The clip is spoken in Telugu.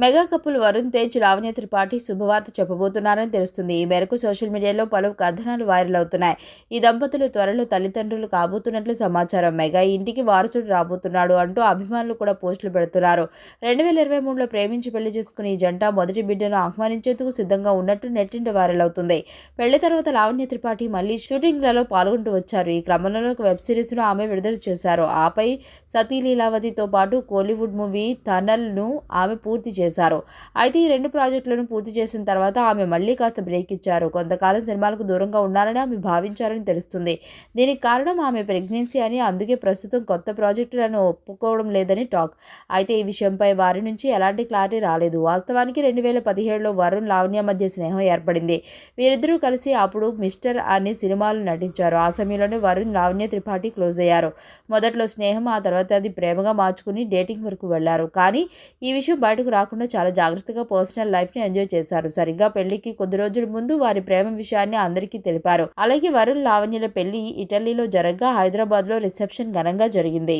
మెగా కపుల్ వరుణ్ తేజ్ లావణ్య త్రిపాఠి శుభవార్త చెప్పబోతున్నారని తెలుస్తుంది. ఈ మేరకు సోషల్ మీడియాలో పలు కథనాలు వైరల్ అవుతున్నాయి. ఈ దంపతులు త్వరలో తల్లిదండ్రులు కాబోతున్నట్లు సమాచారం. మెగా ఇంటికి వారసుడు రాబోతున్నాడు అంటూ అభిమానులు కూడా పోస్టులు పెడుతున్నారు. రెండు వేల ఇరవై మూడులో ప్రేమించి పెళ్ళి చేసుకుని ఈ జంట మొదటి బిడ్డను ఆహ్వానించేందుకు సిద్ధంగా ఉన్నట్టు నెట్టింట వైరల్ అవుతుంది. పెళ్ళి తర్వాత లావణ్య త్రిపాఠి మళ్ళీ షూటింగ్లలో పాల్గొంటూ వచ్చారు. ఈ క్రమంలో ఒక వెబ్ సిరీస్ను ఆమె విడుదల చేశారు. ఆపై సతీ లీలావతితో పాటు కోలీవుడ్ మూవీ తనల్ను ఆమె పూర్తి చేశారు. అయితే ఈ రెండు ప్రాజెక్టులను పూర్తి చేసిన తర్వాత ఆమె మళ్ళీ కాస్త బ్రేక్ ఇచ్చారు. కొంతకాలం సినిమాలకు దూరంగా ఉన్నారని ఆమె భావించారని తెలుస్తుంది. దీనికి కారణం ఆమె ప్రెగ్నెన్సీ అని అందుకే ప్రస్తుతం కొత్త ప్రాజెక్టులను ఒప్పుకోవడం లేదని టాక్. అయితే ఈ విషయంపై వారి నుంచి ఎలాంటి క్లారిటీ రాలేదు. వాస్తవానికి రెండు వేల పదిహేడులో వరుణ్ లావణ్య మధ్య స్నేహం ఏర్పడింది. వీరిద్దరూ కలిసి అప్పుడు మిస్టర్ అనే సినిమాలు నటించారు. ఆ సమయంలోనే వరుణ్ లావణ్య త్రిపాఠి క్లోజ్ అయ్యారు. మొదట్లో స్నేహం ఆ తర్వాత అది ప్రేమగా మార్చుకుని డేటింగ్ వరకు వెళ్ళారు. కానీ ఈ విషయం బయటకు రాకుండా చాలా జాగ్రత్తగా పర్సనల్ లైఫ్ని ఎంజాయ్ చేశారు. సరిగ్గా పెళ్ళికి కొద్ది రోజుల ముందు వారి ప్రేమ విషయాన్ని అందరికీ తెలిపారు. అలాగే వరుణ్ లావణ్యల పెళ్ళి ఇటలీలో జరగగా హైదరాబాద్లో రిసెప్షన్ ఘనంగా జరిగింది.